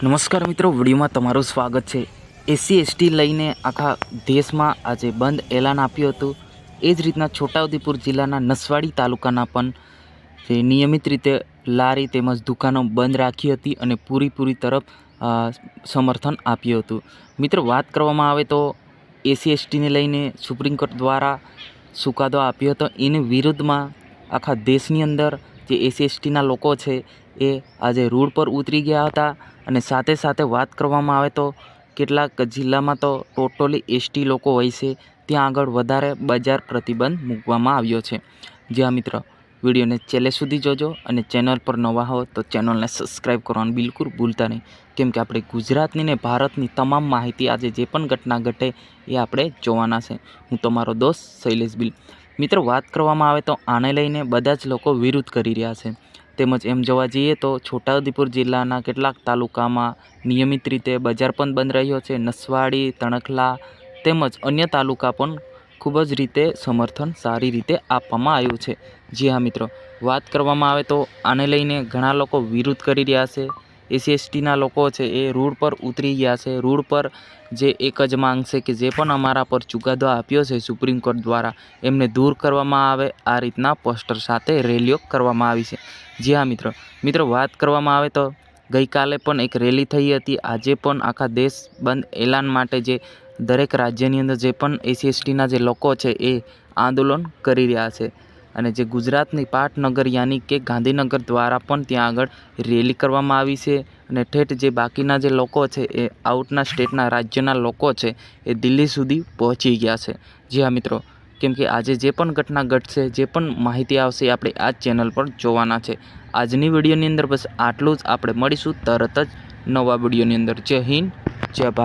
નમસ્કાર મિત્રો, વિડીયોમાં તમારું સ્વાગત છે. એસસી એસટી લઈને આખા દેશમાં આજે બંધ એલાન આપ્યું હતું. એ જ રીતના છોટાઉદેપુર જિલ્લાના નસવાડી તાલુકાના પણ જે નિયમિત રીતે લારી તેમજ દુકાનો બંધ રાખી હતી અને પૂરીપૂરી તરફ સમર્થન આપ્યું હતું. મિત્રો, વાત કરવામાં આવે તો એસસી એસટીને લઈને સુપ્રીમ કોર્ટ દ્વારા ચુકાદો આપ્યો હતો. એની વિરુદ્ધમાં આખા દેશની અંદર જે એસસી એસટીના લોકો છે, એ આજે રોડ પર ઉતરી ગયા હતા અને સાથે સાથે વાત કરવામાં આવે તો કેટલાક જિલ્લામાં તો ટોટલી એસટી લોકો હોય છે. ત્યાં આગળ વધારે બજાર પ્રતિબંધ મૂકવામાં આવ્યો છે. જ્યાં મિત્ર, વિડીયોને છેલ્લે સુધી જોજો અને ચેનલ પર નવા હો તો ચેનલને સબસ્ક્રાઈબ કરવાનું બિલકુલ ભૂલતા નહીં. કેમ કે આપણે ગુજરાતની ને ભારતની તમામ માહિતી આજે જે પણ ઘટના ઘટે એ આપણે જોવાના છે. હું તમારો દોસ્ત શૈલેષ બિલ. મિત્રો, વાત કરવામાં આવે તો આને લઈને બધા જ લોકો વિરોધ કરી રહ્યા છે. તેમજ એમ જોવા જઈએ તો છોટાઉદેપુર જિલ્લાના કેટલાક તાલુકામાં નિયમિત રીતે બજાર પણ બંધ રહ્યો છે. નસવાડી, તણખલા તેમજ અન્ય તાલુકા પણ ખૂબ જ રીતે સમર્થન સારી રીતે આપવામાં આવ્યું છે. જી હા, મિત્રો. વાત કરવામાં આવે તો આને લઈને ઘણા લોકો વિરોધ કરી રહ્યા છે. એસસી એસટીના લોકો છે એ રોડ પર ઉતરી ગયા છે. રોડ પર જે એક જ માંગ છે કે જે પણ અમારા પર ચુકાદો આપ્યો છે સુપ્રીમ કોર્ટ દ્વારા, એમને દૂર કરવામાં આવે. આ રીતના પોસ્ટર સાથે રેલીઓ કરવામાં આવી છે. જી હા, મિત્રો. મિત્રો, વાત કરવામાં આવે તો ગઈકાલે પણ એક રેલી થઈ હતી. આજે પણ આખા દેશ બંધ એલાન માટે જે દરેક રાજ્યની અંદર જે પણ એસસી એસટીના જે લોકો છે એ આંદોલન કરી રહ્યા છે. અને જે ગુજરાતની પાટનગર યાની કે ગાંધીનગર દ્વારા પણ ત્યાં આગળ રેલી કરવામાં આવી છે અને ઠેઠ જે બાકીના જે લોકો છે એ આઉટના સ્ટેટના રાજ્યના લોકો છે એ દિલ્હી સુધી પહોંચી ગયા છે. જી હા મિત્રો, કેમ કે આજે જે પણ ઘટના ઘટશે, જે પણ માહિતી આવશે આપણે આ ચેનલ પર જોવાના છે. આજની વિડીયોની અંદર બસ આટલું જ. આપણે મળીશું તરત જ નવા વિડીયોની અંદર. જય હિન્દ, જય ભારત.